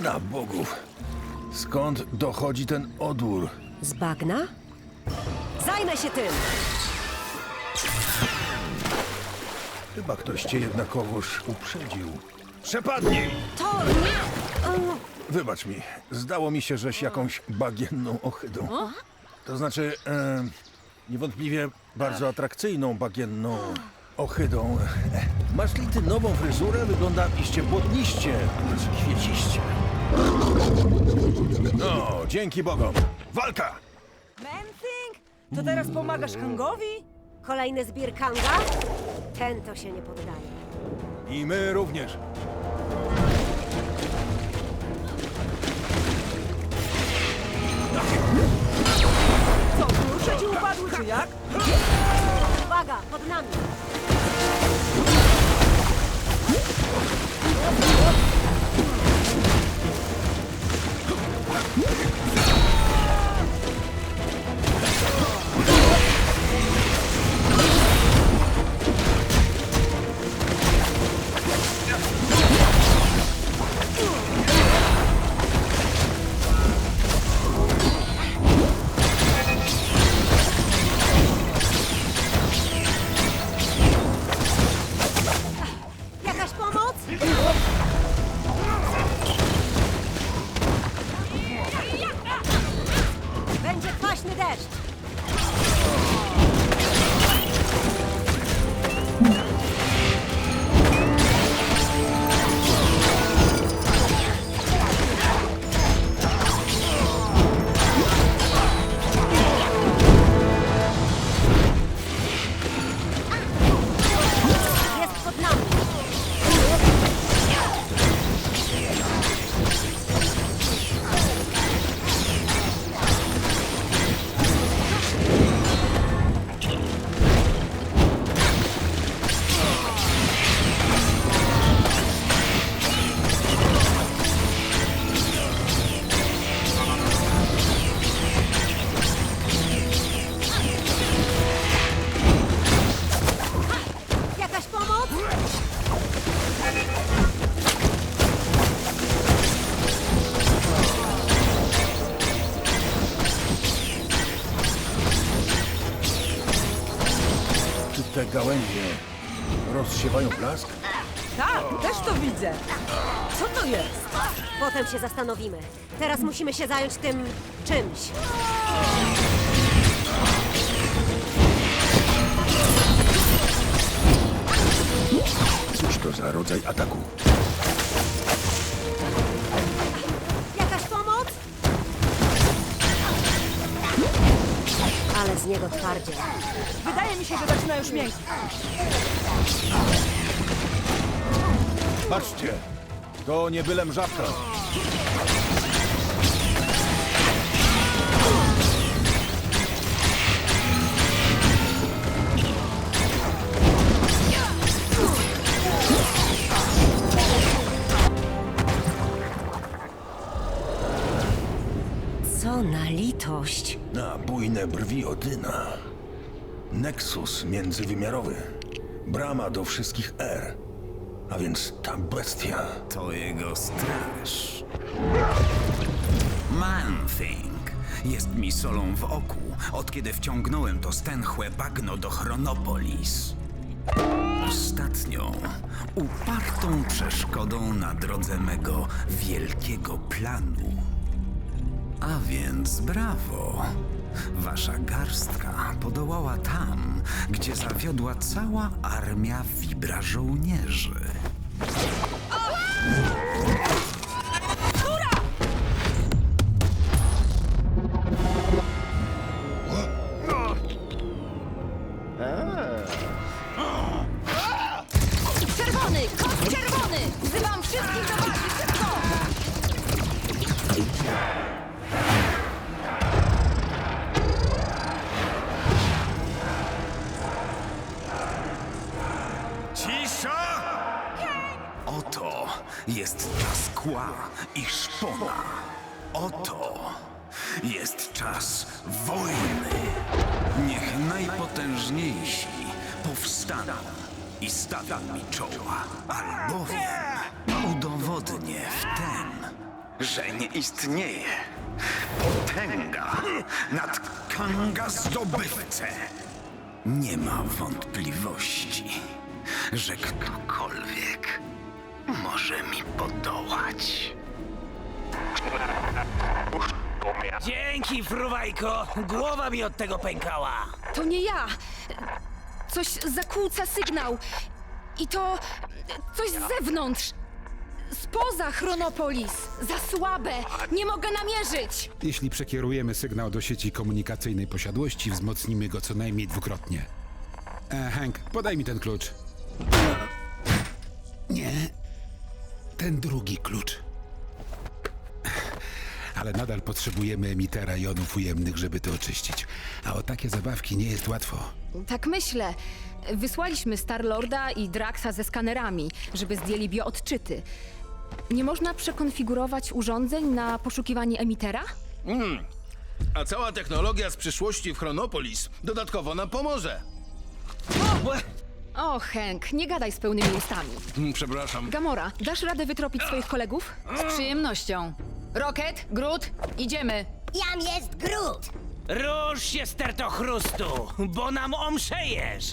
Na bogów. Skąd dochodzi ten odór? Z bagna? Zajmę się tym! Chyba ktoś cię jednakowoż uprzedził. Przepadnij! Thor, nie! O, Wybacz mi, zdało mi się, żeś jakąś bagienną ohydą. To znaczy, e, niewątpliwie bardzo atrakcyjną bagienną ohydą. Masz li ty nową fryzurę? Wygląda iście błotniście, znaczy kwieciście. No, dzięki Bogom. Walka! Mensing? To teraz pomagasz Hangowi? Kolejny zbir Kanga? Ten to się nie poddaje. I my również. Co, klucze ci upadły, czy jak? Uwaga, pod nami! Yeah. Rozsiewają blask? Tak, też to widzę. Co to jest? Potem się zastanowimy. Teraz musimy się zająć tym czymś. Cóż to za rodzaj ataku? Z niego. Wydaje mi się, że zaczyna już miękkieć. Patrzcie, to nie byle mrzawka. Brwi Odyna. Nexus międzywymiarowy. Brama do wszystkich R. A więc ta bestia. To jego straż. Man-Thing jest mi solą w oku, od kiedy wciągnąłem to stęchłe bagno do Chronopolis. Ostatnią, upartą przeszkodą na drodze mego wielkiego planu. A więc brawo. Wasza garstka podołała tam, gdzie zawiodła cała armia Vibra żołnierzy. Czerwony! Kod czerwony! Wzywam wszystkich do i stawią mi czoła, albowiem udowodnię w ten że nie istnieje potęga nad Kanga zdobywcę. Nie ma wątpliwości, że ktokolwiek może mi podołać. Dzięki, fruwajko! Głowa mi od tego pękała! To nie ja. Coś zakłóca sygnał. I to coś z zewnątrz. Spoza Chronopolis. Za słabe. Nie mogę namierzyć. Jeśli przekierujemy sygnał do sieci komunikacyjnej posiadłości, wzmocnimy go co najmniej dwukrotnie. E, Hank, podaj mi ten klucz. Nie. Ten drugi klucz. Ale nadal potrzebujemy emitera jonów ujemnych, żeby to oczyścić. A o takie zabawki nie jest łatwo. Tak myślę. Wysłaliśmy Starlorda i Draxa ze skanerami, żeby zdjęli bioodczyty. Nie można przekonfigurować urządzeń na poszukiwanie emitera? A cała technologia z przyszłości w Chronopolis dodatkowo nam pomoże. O, Hank, nie gadaj z pełnymi ustami. Mm, Przepraszam. Gamora, dasz radę wytropić swoich kolegów? Z przyjemnością. Rocket, Groot, idziemy. Jam jest Groot! Rusz się, stertochrustu, bo nam omszejesz!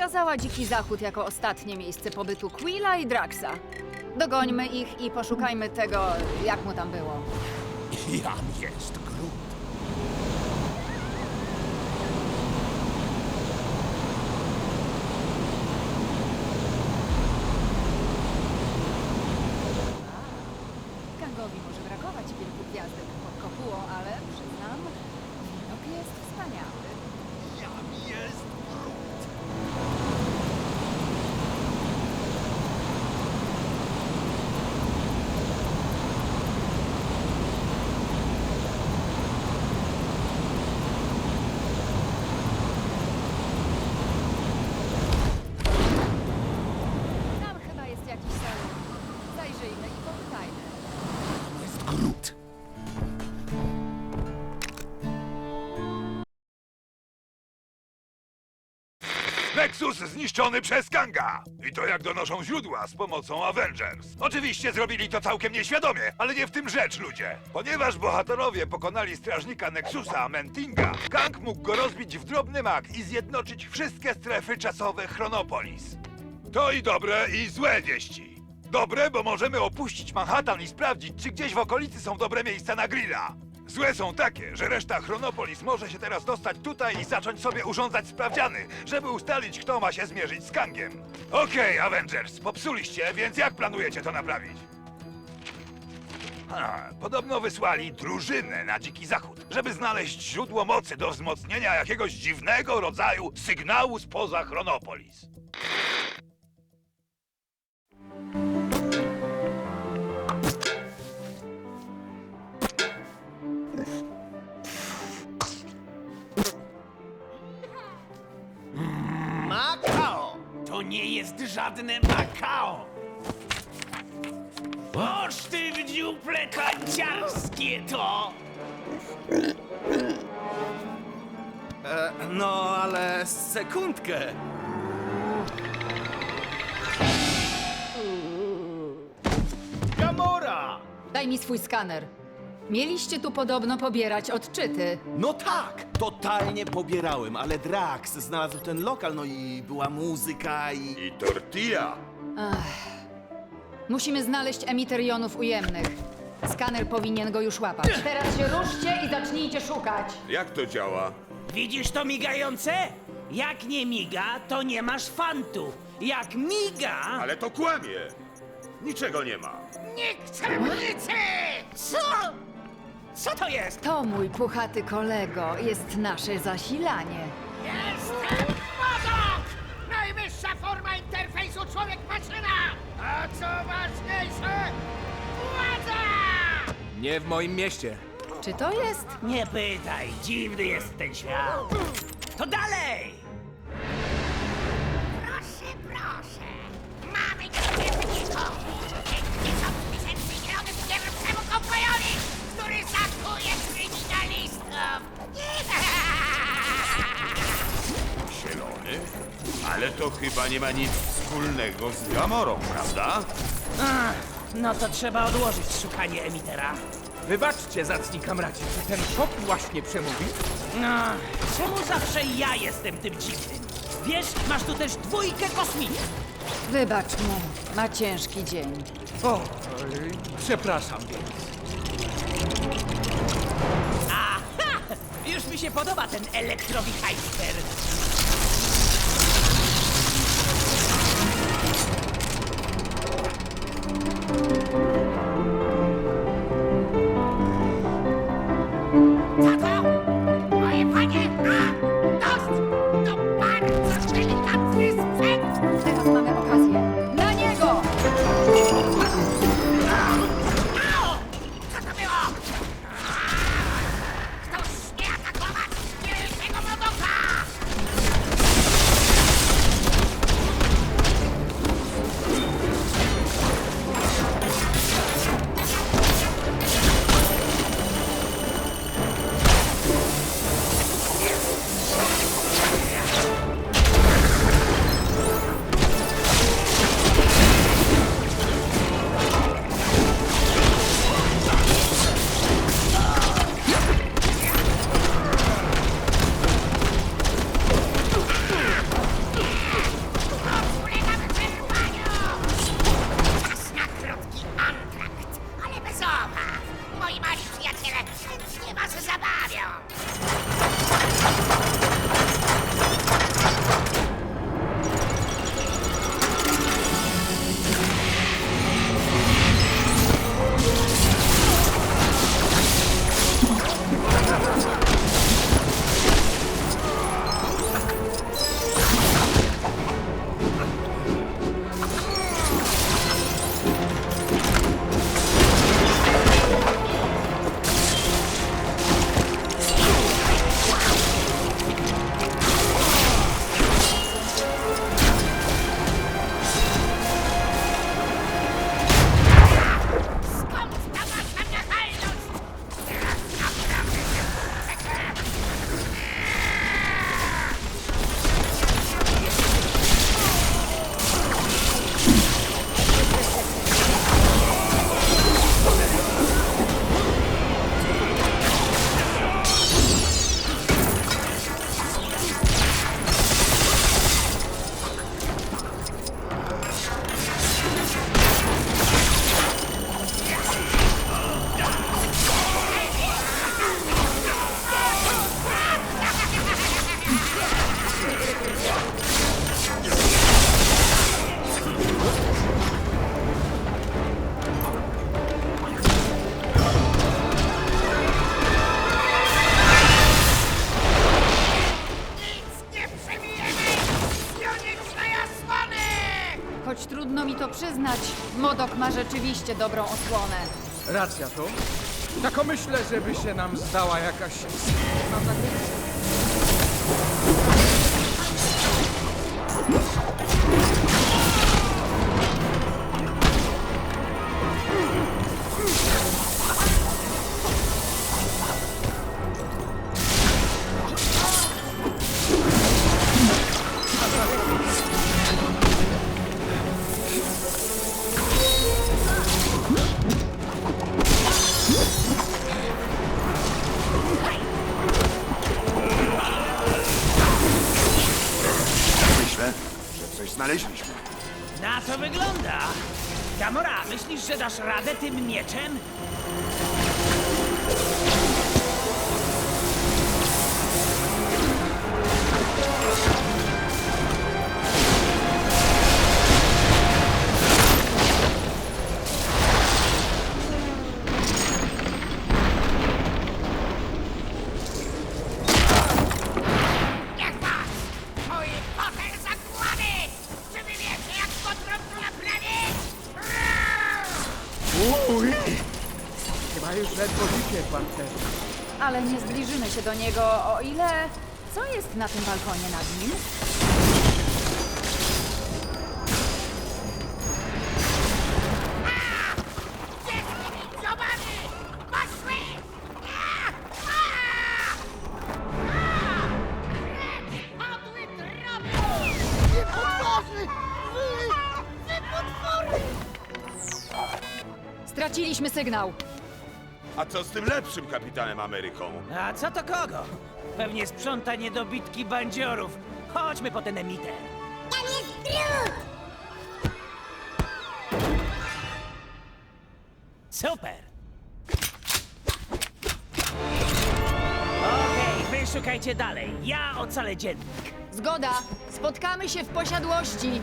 Wskazała Dziki Zachód jako ostatnie miejsce pobytu Quilla i Draxa. Dogońmy ich i poszukajmy tego, jak mu tam było. Jam jest Groot. Nexus zniszczony przez Kanga. I to jak donoszą źródła z pomocą Avengers. Oczywiście zrobili to całkiem nieświadomie, ale nie w tym rzecz, ludzie. Ponieważ bohaterowie pokonali strażnika Nexusa, Mentinga, Kang mógł go rozbić w drobny mak i zjednoczyć wszystkie strefy czasowe Chronopolis. To i dobre, i złe wieści. Dobre, bo możemy opuścić Manhattan i sprawdzić, czy gdzieś w okolicy są dobre miejsca na grilla. Złe są takie, że reszta Chronopolis może się teraz dostać tutaj i zacząć sobie urządzać sprawdziany, żeby ustalić, kto ma się zmierzyć z Kangiem. Okej, Avengers, popsuliście, więc jak planujecie to naprawić? A, podobno wysłali drużynę na Dziki Zachód, żeby znaleźć źródło mocy do wzmocnienia jakiegoś dziwnego rodzaju sygnału spoza Chronopolis. Jest żadne Makao! Oż ty w dziuple kanciarskie to! No, ale sekundkę. Gamora! Daj mi swój skaner. Mieliście tu podobno pobierać odczyty. No tak, totalnie pobierałem, ale Drax znalazł ten lokal, no i była muzyka i... I tortilla. Musimy znaleźć emiter jonów ujemnych. Skaner powinien go już łapać. Teraz się ruszcie i zacznijcie szukać. Jak to działa? Widzisz to migające? Jak nie miga, to nie masz fantu. Jak miga... Ale to kłamie! Niczego nie ma. Nikczemnicy! Co? Co to jest? To mój puchaty kolego, jest nasze zasilanie. Jestem Modok! Najwyższa forma interfejsu człowiek-maszyna! A co ważniejsze, władza! Nie w moim mieście. Czy to jest? Nie pytaj, dziwny jest ten świat. To dalej! To chyba nie ma nic wspólnego z Gamorą, prawda? Ach, no to trzeba odłożyć szukanie emitera. Wybaczcie, zacni kamraci, czy ten pop właśnie przemówi? No, czemu zawsze ja jestem tym dziwnym? Wiesz, masz tu też dwójkę kosmitów. Wybacz mu, ma ciężki dzień. O, przepraszam więc. Aha! Już mi się podoba ten elektrowichajster. Co Choć trudno mi to przyznać, Modok ma rzeczywiście dobrą osłonę. Racja to. Tako myślę, żeby się nam zdała jakaś... Mam nadzieję. Na to wygląda. Gamora, myślisz, że dasz radę tym mieczem? Się do niego, o ile... Co jest na tym balkonie nad nim? Straciliśmy sygnał. A co z tym lepszym kapitanem Ameryką? A co to kogo? Pewnie sprząta niedobitki bandziorów. Chodźmy po ten emiter. Tam jest drut! Super! Okej, wy szukajcie dalej. Ja ocalę dziennik. Zgoda. Spotkamy się w posiadłości.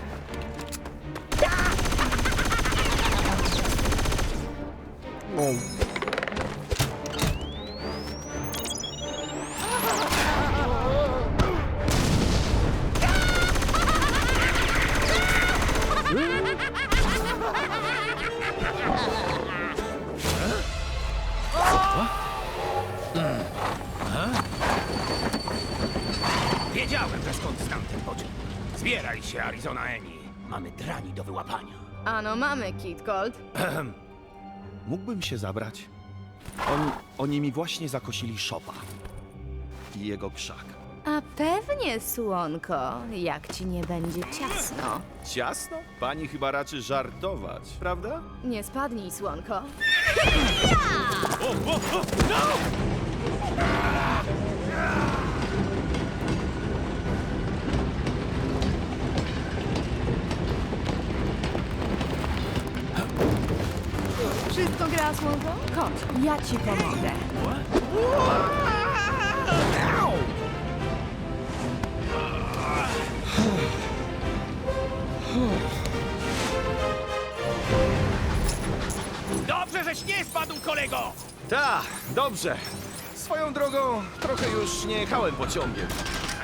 Kid Colt. Mógłbym się zabrać? On, oni mi właśnie zakosili szopa. I jego krzak. A pewnie, słonko, jak ci nie będzie ciasno. Ciasno? Pani chyba raczy żartować, prawda? Nie spadnij, słonko. Wszystko gra, słonko? Chodź, ja ci pomogę. Dobrze, żeś nie spadł, kolego! Ta, dobrze. Swoją drogą, trochę już nie jechałem pociągiem.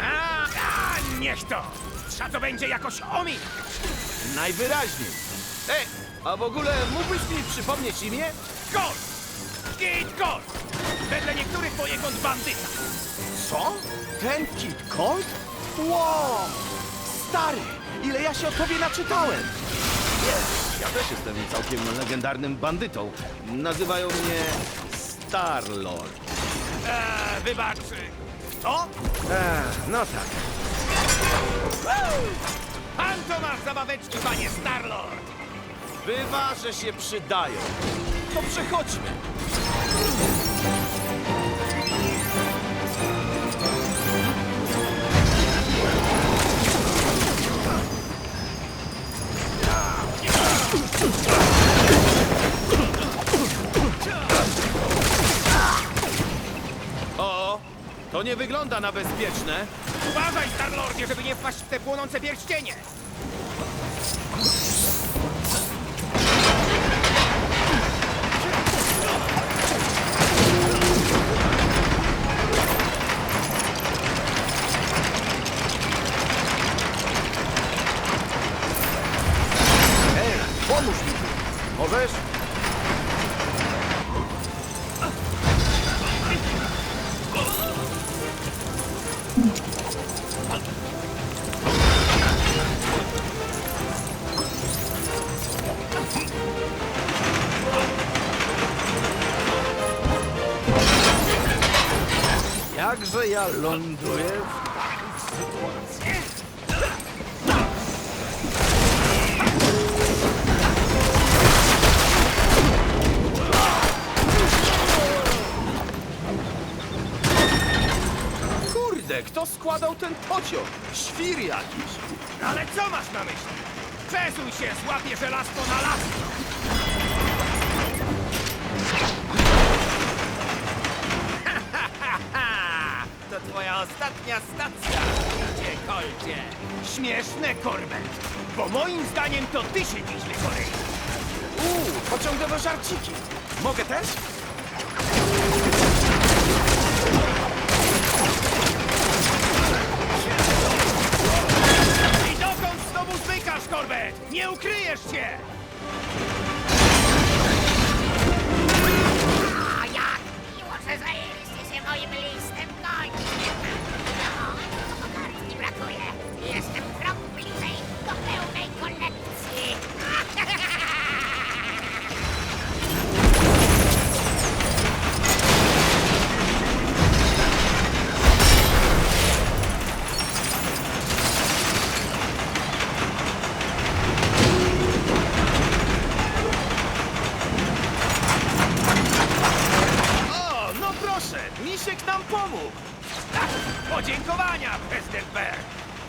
A, a niech to! Trzeba to będzie jakoś omić! Najwyraźniej. Ej, a w ogóle mógłbyś mi przypomnieć imię? Gold! Kid Gold! Wedle niektórych poniekąd bandyta. Co? Ten Kid Colt? Wow! Stary, ile ja się o tobie naczytałem! Wiesz, ja też jestem całkiem legendarnym bandytą. Nazywają mnie Starlord. Eee, wybacz. Co? Eee, no tak. Pan to masz zabaweczki, panie Starlord! Bywa, że się przydają. To przechodźmy. O, to nie wygląda na bezpieczne. Uważaj, Starlordzie, żeby nie wpaść w te płonące pierścienie! Możesz? Jakże ja ląduję w składał ten pociąg? Świr jakiś. Ale co masz na myśli? Przesuń się, złapie żelastwo na las! To twoja ostatnia stacja, idzie kolcie. Śmieszne, Corbett, bo moim zdaniem to ty się dziś wykorej. Uuu, pociągowe żarciki. Mogę też? I dokąd znowu zmykasz, Corbett? Nie ukryjesz się!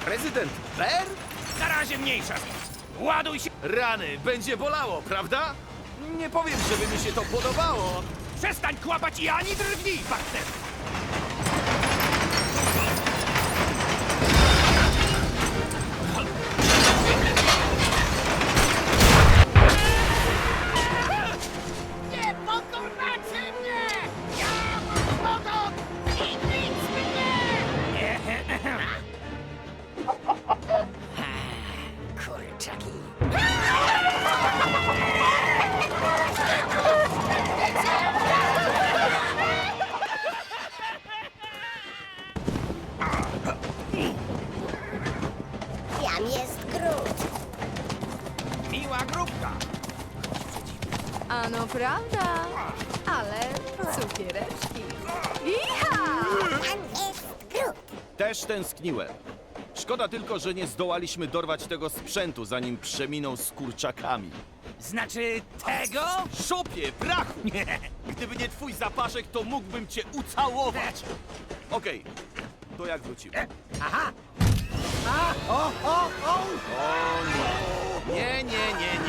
Prezydent Bear? Na razie mniejsza. Ładuj się. Rany, będzie bolało, prawda? Nie powiem, żeby mi się to podobało. Przestań kłapać i ani drgnij, partner. Tęskniłem. Szkoda tylko, że nie zdołaliśmy dorwać tego sprzętu, zanim przeminął z kurczakami. Znaczy tego? Szopie, brachu! Gdyby nie twój zapaszek, to mógłbym cię ucałować. Okej, to jak wrócimy? Aha! O nie! Nie, nie,